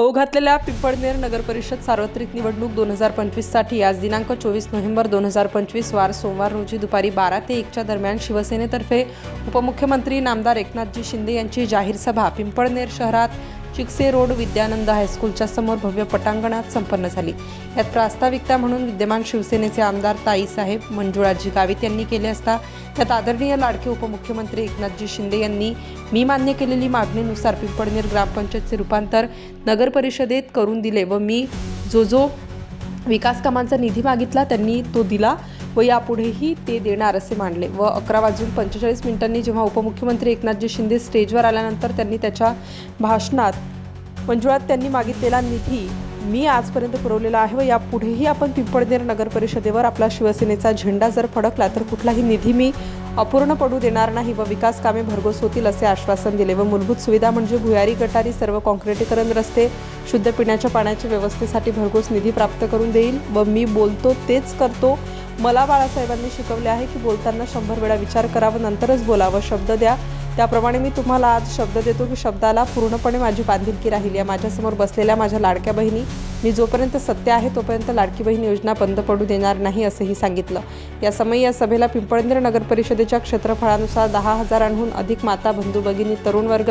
होऊ घातलेल्या पिंपळनेर नगर परिषद सार्वत्रिक निवडणूक दोन हजार पंचवीससाठी आज दिनांक चोवीस नोव्हेंबर दोन हजार पंचवीस वार सोमवार रोजी दुपारी बारा ते एकच्या दरम्यान शिवसेनेतर्फे उपमुख्यमंत्री नामदार एकनाथजी शिंदे यांची जाहीर सभा पिंपळनेर शहरात चिकसे रोड विद्यानंद हायस्कूलच्या समोर भव्य पटांगणात संपन्न झाली. यात प्रास्ताविकता म्हणून विद्यमान शिवसेनेचे आमदार ताईसाहेब मंजुळाजी गावित यांनी केले असता त्यात आदरणीय लाडके उपमुख्यमंत्री एकनाथजी शिंदे यांनी मी मान्य केलेली मागणीनुसार पिंपळनेर ग्रामपंचायतचे रूपांतर नगर परिषदेत करून दिले व मी जो जो विकास कामांचा निधी मागितला त्यांनी तो दिला. व यापुढेही ते देणार असे मानले. व अकरा वाजून पंचेचाळीस मिनिटांनी जेव्हा उपमुख्यमंत्री एकनाथजी शिंदे स्टेजवर आल्यानंतर त्यांनी त्याच्या भाषणात मंजुळात त्यांनी मागितलेला निधी मी आजपर्यंत पुरवलेला आहे व यापुढेही आपण पिंपळनेर नगर परिषदेवर आपला शिवसेनेचा झेंडा जर फडकला तर कुठलाही निधी मी अपूर्ण पडू देणार नाही व विकास कामे भरघोस होतील असे आश्वासन दिले व मूलभूत सुविधा म्हणजे भुयारी गटारी सर्व कॉन्क्रिटीकरण रस्ते शुद्ध पिण्याच्या पाण्याच्या व्यवस्थेसाठी भरघोस निधी प्राप्त करून देईल व मी बोलतो तेच करतो मला बाळासाहेबांनी शिकवले आहे की बोलताना शंभर वेळा विचार करावा नंतरच बोलावं. शब्द द्या. त्याप्रमाणे मी तुम्हाला आज शब्द देतो की शब्दाला पूर्णपणे माझी बांधिलकी राहिली या माझ्यासमोर बसलेल्या माझ्या लाडक्या बहिणी मी जोपर्यंत सत्य आहे तोपर्यंत लाडकी बहीण योजना बंद पडू देणार नाही असंही सांगितलं. या समयी या सभेला पिंपळनेर नगर परिषदेच्या क्षेत्रफळानुसार दहा हजारांहून अधिक माता बंधू भगिनी तरुण वर्ग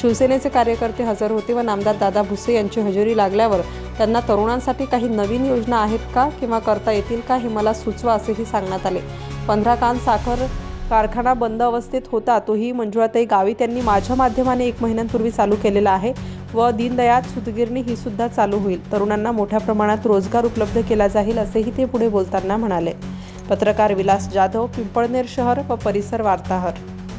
शिवसेनेचे कार्यकर्ते हजर होते व नामदार दादा भुसे यांची हजेरी लागल्यावर त्यांना तरुणांसाठी काही नवीन योजना आहेत का किंवा करता येतील का हे मला सुचवा असेही सांगण्यात आले. पंधरा कान साखर कारखाना बंद अवस्थेत होता तोही मंजुळाताई गावी त्यांनी माझ्या माध्यमाने एक महिन्यांपूर्वी चालू केलेला आहे. व दीनदयाळ सुतगिरणी ही सुद्धा चालू होईल. तरुणांना मोठ्या प्रमाणात रोजगार उपलब्ध केला जाईल असेही ते पुढे बोलताना म्हणाले. पत्रकार विलास जाधव पिंपळनेर शहर व परिसर वार्ताहर.